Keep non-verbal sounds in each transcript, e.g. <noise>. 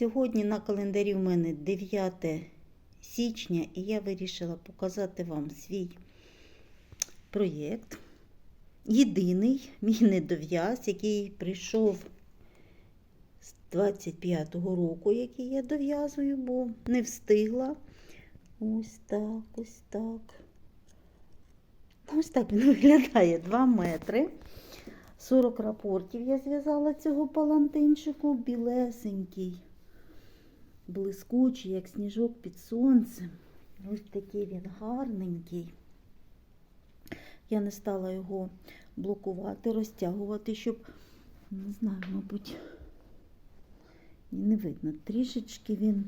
Сьогодні на календарі в мене 9 січня, і я вирішила показати вам свій проєкт. Єдиний мій недов'яз, який прийшов з 25-го року, який я дов'язую, бо не встигла. Ось так, ось так. Ось так він виглядає 2 метри. 40 рапортів я зв'язала цього палантинчику, білесенький, блискучий, як сніжок під сонцем. Ось такий він гарненький. Я не стала його блокувати, розтягувати, щоб, не знаю, мабуть, не видно. Трішечки він,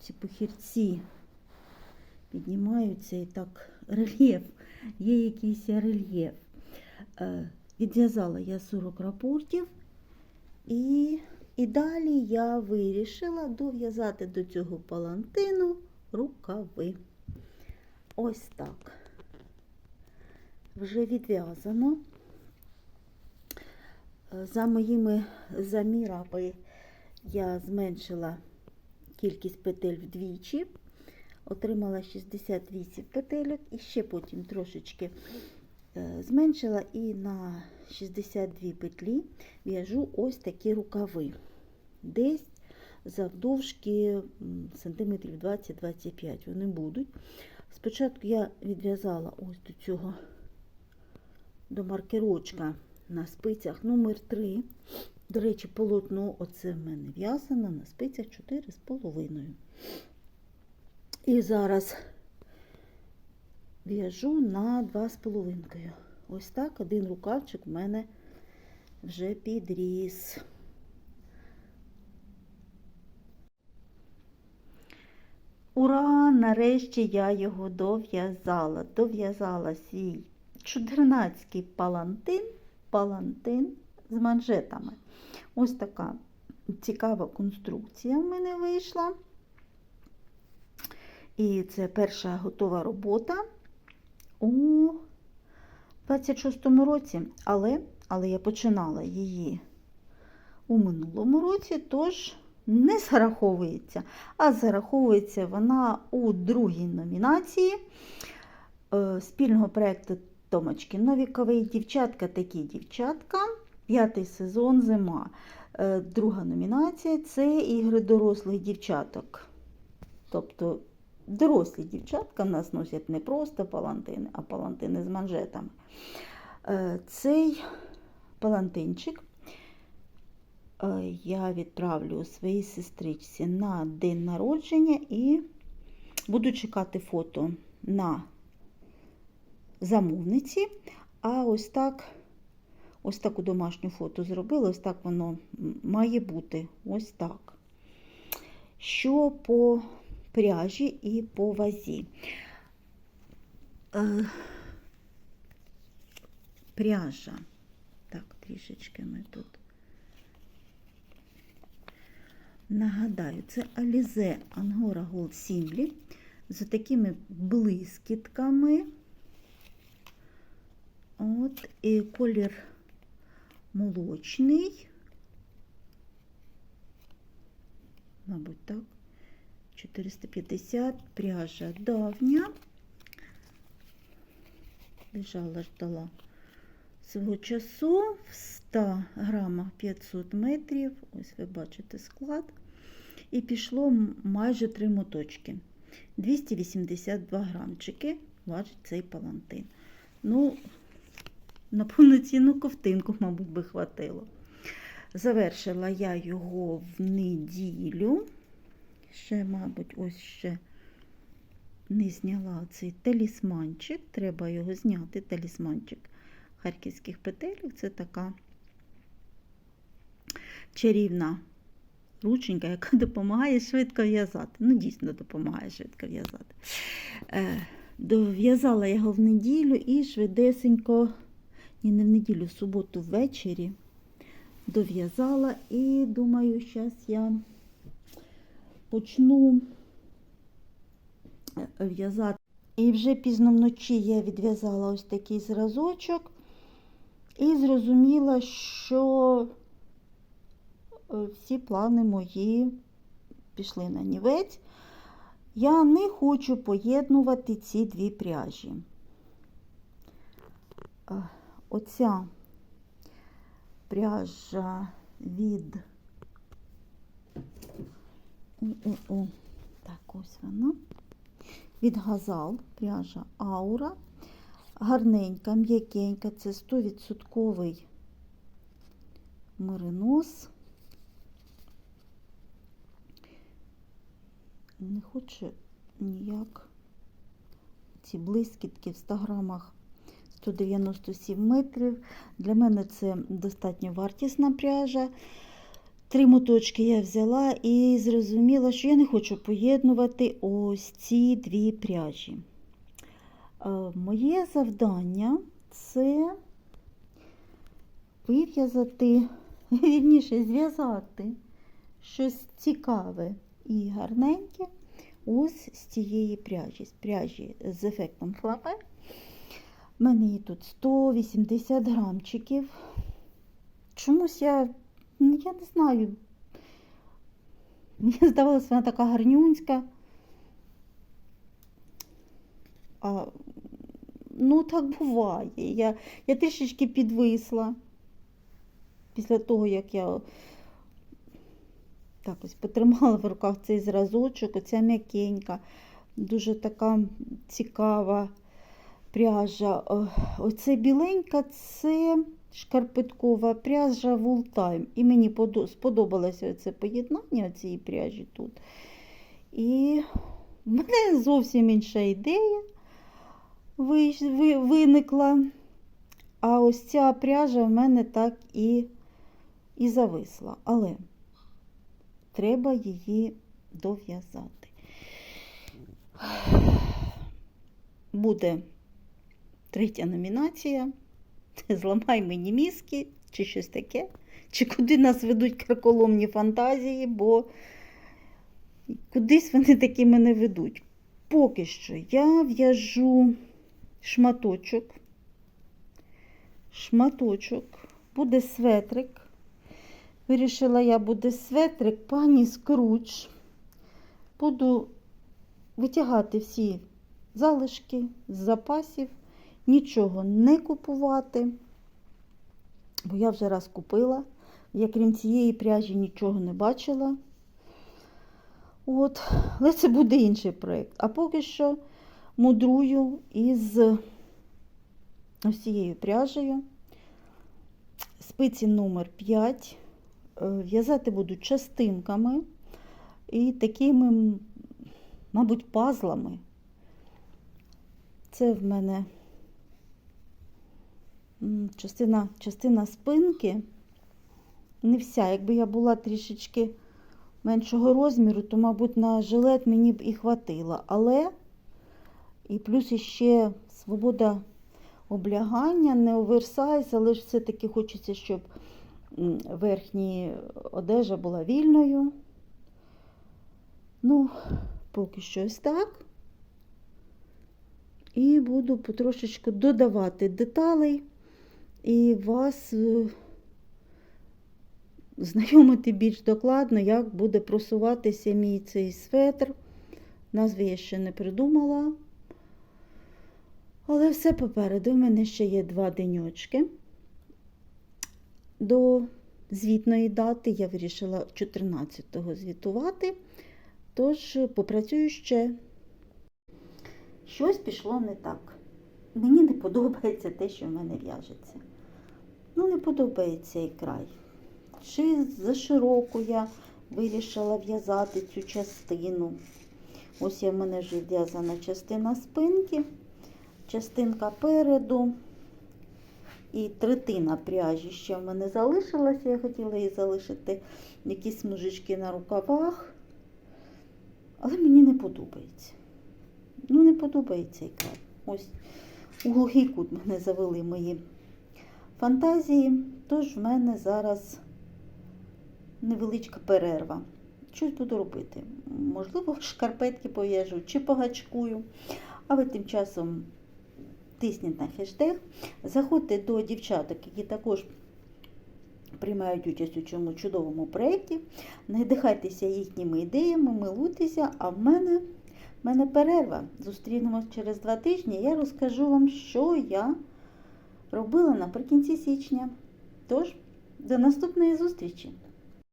ці похірці піднімаються і так рельєф, є якийсь рельєф. Е, Відв'язала я 40 рапортів, і, і далі я вирішила дов'язати до цього палантину рукави. Ось так. Вже відв'язано. За моїми замірами я зменшила кількість петель вдвічі, отримала 68 петельок і ще потім трошечки зменшила і на 62 петлі в'яжу ось такі рукави. Десь завдовжки сантиметрів 20-25 вони будуть. Спочатку я відв'язала ось до цього до маркерочка на спицях номер 3 До речі, полотно оце в мене в'язано на спицях 4,5. І зараз в'яжу на 2,5. Ось так один рукавчик в мене вже підріс. Ура! Нарешті я його дов'язала. Дов'язала свій чудернацький палантин, палантин з манжетами. Ось така цікава конструкція в мене вийшла. І це перша готова робота у 26-му році, але, але я починала її у минулому році, тож не зараховується, а зараховується вона у другій номінації е, спільного проєкту Томочки Новікової. Дівчатка такі дівчатка. П'ятий сезон зима. Е, Друга номінація це ігри дорослих дівчаток. Тобто дорослі дівчатка в нас носять не просто палантини, а палантини з манжетами. Е, Цей палантинчик е, я відправлю своїй сестричці на день народження і буду чекати фото на замовниці. А ось так, ось таку домашню фото зробила, ось так воно має бути. Ось так. Що по пряжі і по вазі. Е, пряжа. Так, трішечки ми тут. Нагадаю, це Alize Angora Gold Simply з такими блискітками. От, і колір молочний. Мабуть, так. 450 пряжа давня. Лежала, ждала свого часу в 100 грамах 500 метрів. Ось ви бачите склад. І пішло майже три моточки. 282 грамчики важить цей палантин. Ну, на повноцінну ковтинку, мабуть, би хватило. Завершила я його в неділю. Ще, мабуть, ось ще не зняла цей талісманчик. Треба його зняти, талісманчик харківських петелів. Це така чарівна рученька, яка <laughs> допомагає швидко в'язати. Ну, дійсно допомагає швидко в'язати. Е, Дов'язала його в неділю і швидесенько, ні, не в неділю, в суботу ввечері дов'язала і думаю, зараз я почну в'язати. І вже пізно вночі я відв'язала ось такий зразочок і зрозуміла, що е, всі плани мої пішли на нівець. Я не хочу поєднувати ці дві пряжі. Е, Оця пряжа від О-о-о. Так, ось вона. Від Газал, пряжа Аура. Гарненька, м'якенька, це 100% меринос. Не хоче ніяк ці блискітки в 100 грамах 197 метрів. Для мене це достатньо вартісна пряжа. Три моточки я взяла і зрозуміла, що я не хочу поєднувати ось ці дві пряжі. Е, Моє завдання це вив'язати, <laughs> вірніше, зв'язати щось цікаве і гарненьке ось з цієї пряжі, з пряжі з ефектом флапе. У мене її тут 180 грамчиків. Чомусь я, я не знаю, мені здавалося, вона така гарнюнська. А, ну, так буває. Я, я трішечки підвисла після того, як я так ось потримала в руках цей зразочок, оця м'якенька, дуже така цікава пряжа. Оце біленька це шкарпеткова пряжа Вултайм. І мені сподобалося це поєднання цієї пряжі тут. І в мене зовсім інша ідея виникла. А ось ця пряжа в мене так і, і зависла. Але треба її дов'язати. Буде третя номінація. <laughs> Зламай мені мізки, чи щось таке, чи куди нас ведуть карколомні фантазії, бо кудись вони такі мене ведуть. Поки що я в'яжу шматочок. Шматочок, буде светрик. Вирішила я буде светрик пані Скруч. Буду витягати всі залишки з запасів, нічого не купувати, бо я вже раз купила. Я крім цієї пряжі нічого не бачила. От, але це буде інший проєкт. А поки що мудрую із ось цією пряжею. Спиці номер 5. Е, В'язати буду частинками і такими, мабуть, пазлами. Це в мене частина, частина спинки. Не вся. Якби я була трішечки меншого розміру, то, мабуть, на жилет мені б і хватило. Але і плюс іще свобода облягання, не оверсайз, але ж все-таки хочеться, щоб верхня одежа була вільною. Ну, поки що ось так. І буду потрошечку додавати деталей і вас е, знайомити більш докладно, як буде просуватися мій цей светр. Назви я ще не придумала. Але все попереду. У мене ще є два деньочки. До звітної дати я вирішила 14-го звітувати, тож попрацюю ще. Щось пішло не так. Мені не подобається те, що в мене в'яжеться. Ну, не подобається і край. Чи зашироко я вирішила в'язати цю частину. Ось я в мене вже в'язана частина спинки, частинка переду і третина пряжі ще в мене залишилася. Я хотіла її залишити якісь смужечки на рукавах, але мені не подобається. Ну, не подобається і край. Ось у глухий кут мене завели мої фантазії, тож в мене зараз невеличка перерва. Щось буду робити. Можливо, шкарпетки пов'яжу чи погачкую. А ви тим часом тисніть на хештег. Заходьте до дівчаток, які також приймають участь у цьому чудовому проєкті. Надихайтеся їхніми ідеями, милуйтеся, а в мене, в мене перерва. Зустрінемось через два тижні. Я розкажу вам, що я робила наприкінці січня. Тож, до наступної зустрічі!